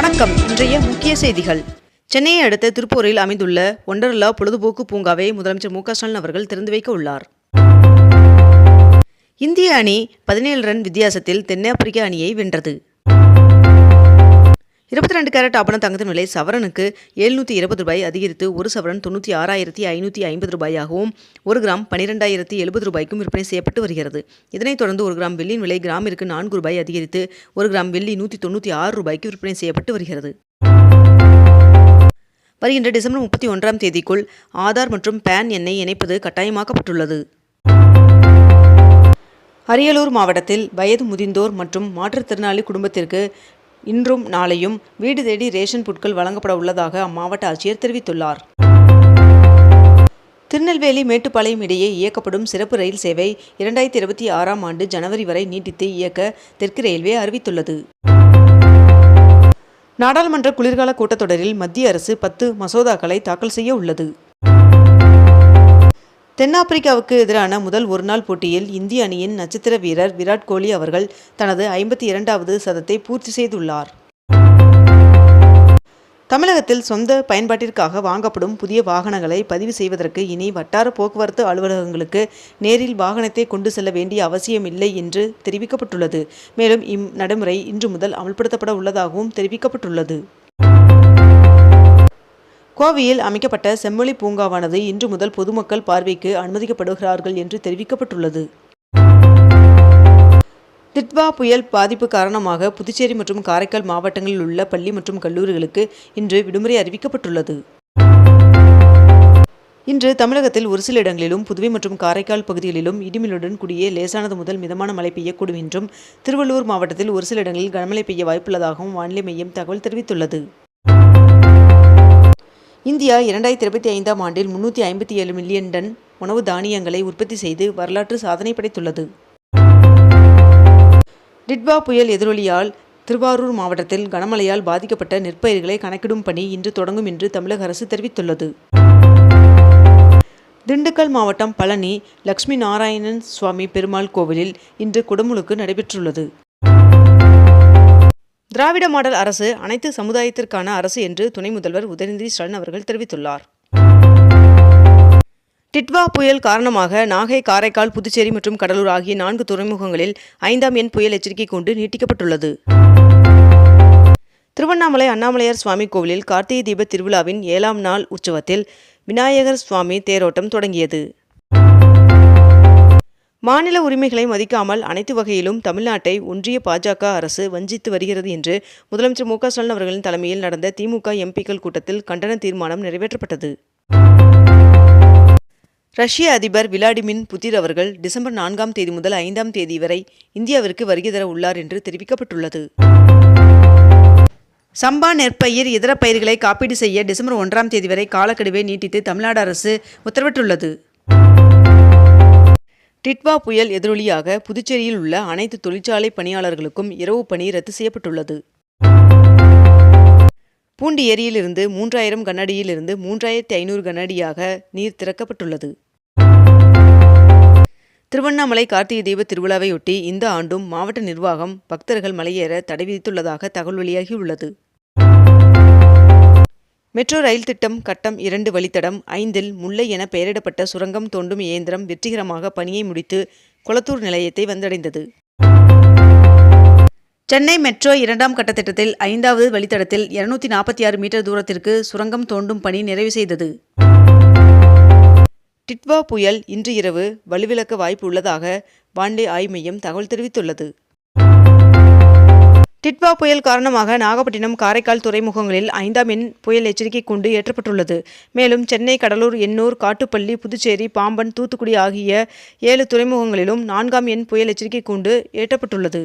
வணக்கம். இன்றைய முக்கிய செய்திகள். சென்னையை அடுத்த திருப்பூரில் அமைந்துள்ள ஒண்டர்லா பொழுதுபோக்கு பூங்காவை முதலமைச்சர் மு ஸ்டாலின் அவர்கள் திறந்து வைக்க உள்ளார். இந்திய அணி பதினேழு ரன் வித்தியாசத்தில் தென்னாப்பிரிக்க அணியை வென்றது. இருபத்தி ரெண்டு கேரட் ஆபண தங்கத்தின் விலை சவரனுக்கு எழுநூற்றி இருபது ரூபாய் அதிகரித்து ஒரு சவரன் தொண்ணூற்றி ஆறாயிரத்தி ஐநூற்றி ஐம்பது ரூபாயாகவும் ஒரு கிராம் பன்னிரெண்டாயிரத்தி எழுபது ரூபாய்க்கும் விற்பனை செய்யப்பட்டு வருகிறது. இதனைத் தொடர்ந்து ஒரு கிராம் வெள்ளியின் விலை கிராமிற்கு நான்கு ரூபாய் அதிகரித்து ஒரு கிராம் வெள்ளி நூற்றி தொண்ணூற்றி ஆறு ரூபாய்க்கு விற்பனை செய்யப்பட்டு வருகிறது. வருகின்ற டிசம்பர் முப்பத்தி ஒன்றாம் தேதிக்குள் ஆதார் மற்றும் பேன் எண்ணை இணைப்பது கட்டாயமாக்கப்பட்டுள்ளது. அரியலூர் மாவட்டத்தில் வயது முதிந்தோர் மற்றும் மாற்றுத்திறனாளி குடும்பத்திற்கு இன்றும் நாளையும் வீடு தேடி ரேஷன் பொருட்கள் வழங்கப்பட உள்ளதாக அம்மாவட்ட ஆட்சியர் தெரிவித்துள்ளார். திருநெல்வேலி மேட்டுப்பாளையம் இடையே இயக்கப்படும் சிறப்பு ரயில் சேவை இரண்டாயிரத்தி இருபத்தி ஆறாம் ஆண்டு ஜனவரி வரை நீட்டித்து இயக்க தெற்கு ரயில்வே அறிவித்துள்ளது. நாடாளுமன்ற குளிர்கால கூட்டத்தொடரில் மத்திய அரசு பத்து மசோதாக்களை தாக்கல் செய்ய உள்ளது. தென்னாப்பிரிக்காவுக்கு எதிரான முதல் ஒருநாள் போட்டியில் இந்திய அணியின் நட்சத்திர வீரர் விராட் கோலி அவர்கள் தனது ஐம்பத்தி இரண்டாவது சதத்தை பூர்த்தி செய்துள்ளார். தமிழகத்தில் சொந்த பயன்பாட்டிற்காக வாங்கப்படும் புதிய வாகனங்களை பதிவு செய்வதற்கு இனி வட்டார போக்குவரத்து அலுவலகங்களுக்கு நேரில் வாகனத்தை கொண்டு செல்ல வேண்டிய அவசியமில்லை என்று தெரிவிக்கப்பட்டுள்ளது. மேலும் இம் நடைமுறை இன்று முதல் அமல்படுத்தப்பட உள்ளதாகவும் தெரிவிக்கப்பட்டுள்ளது. கோவையில் அமைக்கப்பட்ட செம்மொழி பூங்காவானது இன்று முதல் பொதுமக்கள் பார்வைக்கு அனுமதிக்கப்படுகிறார்கள் என்று தெரிவிக்கப்பட்டுள்ளது. திட்வா புயல் பாதிப்பு காரணமாக புதுச்சேரி மற்றும் காரைக்கால் மாவட்டங்களில் உள்ள பள்ளி மற்றும் கல்லூரிகளுக்கு இன்று விடுமுறை அறிவிக்கப்பட்டுள்ளது. இன்று தமிழகத்தில் ஒரு சில இடங்களிலும் புதுவை மற்றும் காரைக்கால் பகுதிகளிலும் இடிமிலுடன் கூடிய லேசானது முதல் மிதமான மழை பெய்யக்கூடும் என்றும் திருவள்ளூர் மாவட்டத்தில் ஒரு சில இடங்களில் கனமழை பெய்ய வாய்ப்புள்ளதாகவும் வானிலை மையம் தகவல் தெரிவித்துள்ளது. இந்தியா இரண்டாயிரத்தி இருபத்தி ஐந்தாம் ஆண்டில் முன்னூற்றி ஐம்பத்தி ஏழு மில்லியன் டன் உணவு தானியங்களை உற்பத்தி செய்து வரலாற்று சாதனை படைத்துள்ளது. டிட்வா புயல் எதிரொலியால் திருவாரூர் மாவட்டத்தில் கனமழையால் பாதிக்கப்பட்ட நெற்பயிர்களை கணக்கிடும் பணி இன்று தொடங்கும் என்று தமிழக அரசு தெரிவித்துள்ளது. திண்டுக்கல் மாவட்டம் பழனி லக்ஷ்மி நாராயணன் சுவாமி பெருமாள் கோவிலில் இன்று குடமுழுக்கு நடைபெற்றுள்ளது. திராவிட மாடல் அரசு அனைத்து சமுதாயத்திற்கான அரசு என்று துணை முதல்வர் உதயநிதி ஸ்டாலின் அவர்கள் தெரிவித்துள்ளார். டிட்வா புயல் காரணமாக நாகை காரைக்கால் புதுச்சேரி மற்றும் கடலூர் ஆகிய நான்கு துறைமுகங்களில் ஐந்தாம் எண் புயல் எச்சரிக்கை கொண்டு நீட்டிக்கப்பட்டுள்ளது. திருவண்ணாமலை அண்ணாமலையார் சுவாமி கோவிலில் கார்த்திகை தீப திருவிழாவின் ஏழாம் நாள் உற்சவத்தில் விநாயகர் சுவாமி தேரோட்டம் தொடங்கியது. மாநில உரிமைகளை மதிக்காமல் அனைத்து வகையிலும் தமிழ்நாட்டை ஒன்றிய பாஜக அரசு வஞ்சித்து வருகிறது என்று முதலமைச்சர் மு க ஸ்டாலின் அவர்களின் தலைமையில் நடந்த திமுக எம்பிக்கள் கூட்டத்தில் கண்டன தீர்மானம் நிறைவேற்றப்பட்டது. ரஷ்ய அதிபர் விளாடிமின் புதிர் அவர்கள் டிசம்பர் நான்காம் தேதி முதல் ஐந்தாம் தேதி வரை இந்தியாவிற்கு வருகை தர உள்ளார் என்று தெரிவிக்கப்பட்டுள்ளது. சம்பா நெற்பயிர் இதர பயிர்களை காப்பீடு செய்ய டிசம்பர் ஒன்றாம் தேதி வரை காலக்கெடுவை நீட்டித்து தமிழ்நாடு அரசு உத்தரவிட்டுள்ளது. டிட்வா புயல் எதிரொலியாக புதுச்சேரியில் உள்ள அனைத்து தொழிற்சாலை பணியாளர்களுக்கும் இரவு பணி ரத்து செய்யப்பட்டுள்ளது. பூண்டி ஏரியிலிருந்து மூன்றாயிரம் கனஅடியிலிருந்து மூன்றாயிரத்தி ஐநூறு கண்ணாடியாக நீர் திறக்கப்பட்டுள்ளது. திருவண்ணாமலை கார்த்திகை தீப திருவிழாவையொட்டி இந்த ஆண்டும் மாவட்ட நிர்வாகம் பக்தர்கள் மலையேற தடை விதித்துள்ளதாக தகவல் வெளியாகியுள்ளது. மெட்ரோ ரயில் திட்டம் கட்டம் இரண்டு வழித்தடம் ஐந்தில் முல்லை என பெயரிடப்பட்ட சுரங்கம் தோண்டும் இயந்திரம் வெற்றிகரமாக பணியை முடித்து கொளத்தூர் நிலையத்தை வந்தடைந்தது. சென்னை மெட்ரோ இரண்டாம் கட்ட திட்டத்தில் ஐந்தாவது வழித்தடத்தில் இருநூத்தி நாற்பத்தி ஆறு மீட்டர் தூரத்திற்கு சுரங்கம் தோண்டும் பணி நிறைவு செய்தது. டிட்வா புயல் இன்று இரவு வலுவிழக்க வாய்ப்பு உள்ளதாக வானிலை ஆய்வு மையம் தகவல் தெரிவித்துள்ளது. டிட்வா புயல் காரணமாக நாகப்பட்டினம் காரைக்கால் துறைமுகங்களில் ஐந்தாம் எண் புயல் எச்சரிக்கை கூண்டு ஏற்றப்பட்டுள்ளது. மேலும் சென்னை கடலூர் எண்ணூர் காட்டுப்பள்ளி புதுச்சேரி பாம்பன் தூத்துக்குடி ஆகிய ஏழு துறைமுகங்களிலும் நான்காம் எண் புயல் எச்சரிக்கை கூண்டு ஏற்றப்பட்டுள்ளது.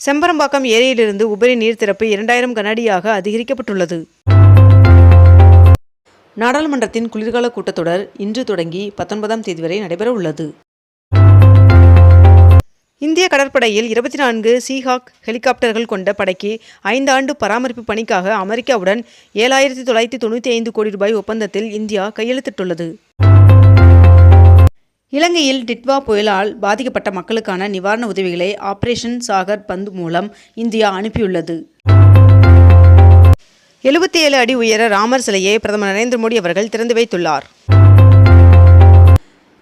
செம்பரம்பாக்கம் ஏரியிலிருந்து உபரி நீர் திறப்பு இரண்டாயிரம் கனஅடியாக அதிகரிக்கப்பட்டுள்ளது. நாடாளுமன்றத்தின் குளிர்கால கூட்டத்தொடர் இன்று தொடங்கி பத்தொன்பதாம் தேதி வரை நடைபெற உள்ளது இந்திய கடற்படையில் இருபத்தி நான்கு சீஹாக் ஹெலிகாப்டர்கள் கொண்ட படைக்கு ஐந்தாண்டு பராமரிப்பு பணிக்காக அமெரிக்காவுடன் ஏழாயிரத்தி தொள்ளாயிரத்தி தொண்ணூற்றி ஐந்து கோடி ரூபாய் ஒப்பந்தத்தில் இந்தியா கையெழுத்திட்டுள்ளது. இலங்கையில் டிட்வா புயலால் பாதிக்கப்பட்ட மக்களுக்கான நிவாரண உதவிகளை ஆபரேஷன் சாகர் பந்து மூலம் இந்தியா அனுப்பியுள்ளது. எழுபத்தி ஏழு அடி உயர ராமர் சிலையை பிரதமர் நரேந்திர மோடி அவர்கள் திறந்து வைத்துள்ளார்.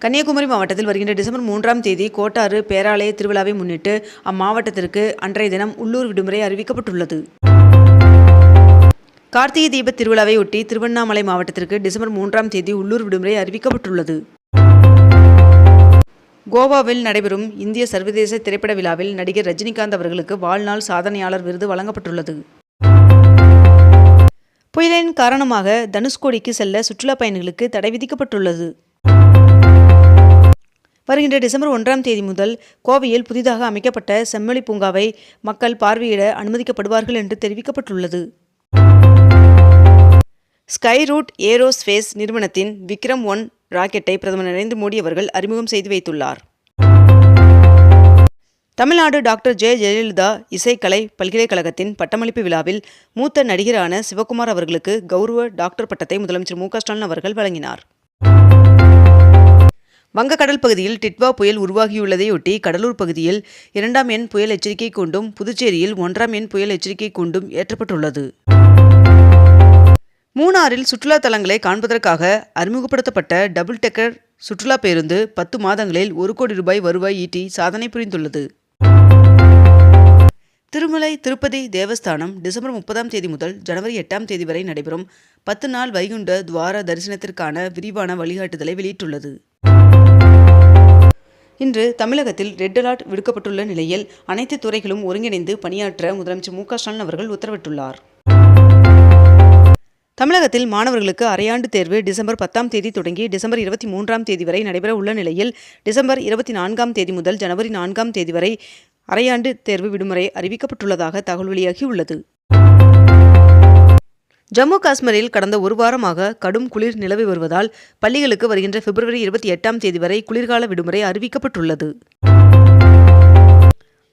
கன்னியாகுமரி மாவட்டத்தில் வருகின்ற டிசம்பர் மூன்றாம் தேதி கோட்டாறு பேராலய திருவிழாவை முன்னிட்டு அம்மாவட்டத்திற்கு அன்றைய தினம் உள்ளூர் விடுமுறை அறிவிக்கப்பட்டுள்ளது. கார்த்திகை தீப திருவிழாவை ஒட்டி திருவண்ணாமலை மாவட்டத்திற்கு டிசம்பர் மூன்றாம் தேதி உள்ளூர் விடுமுறை அறிவிக்கப்பட்டுள்ளது. கோவாவில் நடைபெறும் இந்திய சர்வதேச திரைப்பட விழாவில் நடிகர் ரஜினிகாந்த் அவர்களுக்கு வாழ்நாள் சாதனையாளர் விருது வழங்கப்பட்டுள்ளது. புயலின் காரணமாக தனுஷ்கோடிக்கு செல்ல சுற்றுலா பயணிகளுக்கு தடை விதிக்கப்பட்டுள்ளது. வருகின்ற டிசம்பர் ஒன்றாம் தேதி முதல் கோவையில் புதிதாக அமைக்கப்பட்ட செம்மொழி பூங்காவை மக்கள் பார்வையிட அனுமதிக்கப்படுவார்கள் என்று தெரிவிக்கப்பட்டுள்ளது. ஸ்கை ரூட் ஏரோஸ்பேஸ் நிறுவனத்தின் விக்ரம் ஒன் ராக்கெட்டை பிரதமர் நரேந்திர மோடி அவர்கள் அறிமுகம் செய்து வைத்துள்ளார். Tamil Nadu doctor J. Jayalalithaa இசைக்கலை பல்கலைக்கழகத்தின் பட்டமளிப்பு விழாவில் மூத்த நடிகரான சிவகுமார் அவர்களுக்கு கௌரவ டாக்டர் பட்டத்தை முதலமைச்சர் மு. க. ஸ்டாலின் அவர்கள் வழங்கினார். வங்கக்கடல் பகுதியில் டிட்வா புயல் உருவாகியுள்ளதையொட்டி கடலூர் பகுதியில் இரண்டாம் எண் புயல் எச்சரிக்கை கொண்டும் புதுச்சேரியில் ஒன்றாம் எண் புயல் எச்சரிக்கை கொண்டும் ஏற்றப்பட்டுள்ளது. மூணாறில் சுற்றுலா தலங்களை காண்பதற்காக அறிமுகப்படுத்தப்பட்ட டபுள் டெக்கர் சுற்றுலா பேருந்து பத்து மாதங்களில் ஒரு கோடி ரூபாய் வருவாய் ஈட்டி சாதனை புரிந்துள்ளது. திருமலை திருப்பதி தேவஸ்தானம் டிசம்பர் முப்பதாம் தேதி முதல் ஜனவரி எட்டாம் தேதி வரை நடைபெறும் பத்து நாள் வைகுண்ட துவார தரிசனத்திற்கான விரிவான வழிகாட்டுதலை வெளியிட்டுள்ளது. இன்று தமிழகத்தில் ரெட் அலர்ட் விடுக்கப்பட்டுள்ள நிலையில் அனைத்து துறைகளும் ஒருங்கிணைந்து பணியாற்ற முதலமைச்சர் மு க ஸ்டாலின் அவர்கள் உத்தரவிட்டுள்ளார். தமிழகத்தில் மாணவர்களுக்கு அரையாண்டு தேர்வு டிசம்பர் பத்தாம் தேதி தொடங்கி டிசம்பர் இருபத்தி மூன்றாம் தேதி வரை நடைபெற உள்ள நிலையில் டிசம்பர் இருபத்தி நான்காம் தேதி முதல் ஜனவரி நான்காம் தேதி வரை அரையாண்டு தேர்வு விடுமுறை அறிவிக்கப்பட்டுள்ளதாக தகவல் வெளியாகியுள்ளது. ஜம்மு காஷ்மீரில் கடந்த ஒரு வாரமாக கடும் குளிர் நிலவி வருவதால் பள்ளிகளுக்கு வருகின்ற பிப்ரவரி இருபத்தி எட்டாம் தேதி வரை குளிர்கால விடுமுறை அறிவிக்கப்பட்டுள்ளது.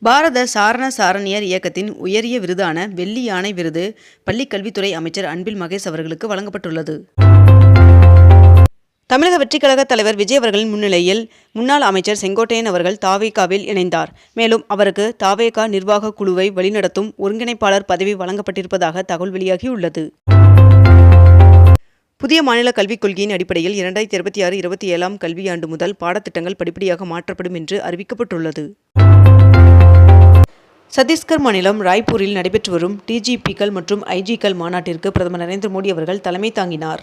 பாரத சாரண சாரணியர் இயக்கத்தின் உயரிய விருதான வெள்ளி யானை விருது பள்ளிக்கல்வித்துறை அமைச்சர் அன்பில் மகேஷ் அவர்களுக்கு வழங்கப்பட்டுள்ளது. தமிழக வெற்றிக் கழக தலைவர் விஜய் அவர்களின் முன்னிலையில் முன்னாள் அமைச்சர் செங்கோட்டையன் அவர்கள் தாவேகாவில் இணைந்தார். மேலும் அவருக்கு தாவேகா நிர்வாக குழுவை வழிநடத்தும் ஒருங்கிணைப்பாளர் பதவி வழங்கப்பட்டிருப்பதாக தகவல் வெளியாகியுள்ளது. புதிய மாநில கல்விக் கொள்கையின் அடிப்படையில் இரண்டாயிரத்தி இருபத்தி ஆறு இருபத்தி ஏழாம் கல்வியாண்டு முதல் பாடத்திட்டங்கள் படிப்படியாக மாற்றப்படும் என்று அறிவிக்கப்பட்டுள்ளது. சத்தீஸ்கர் மாநிலம் ராய்ப்பூரில் நடைபெற்று வரும் டிஜிபிக்கள் மற்றும் ஐஜிக்கள் மாநாட்டிற்கு பிரதமர் நரேந்திர மோடி அவர்கள் தலைமை தாங்கினார்.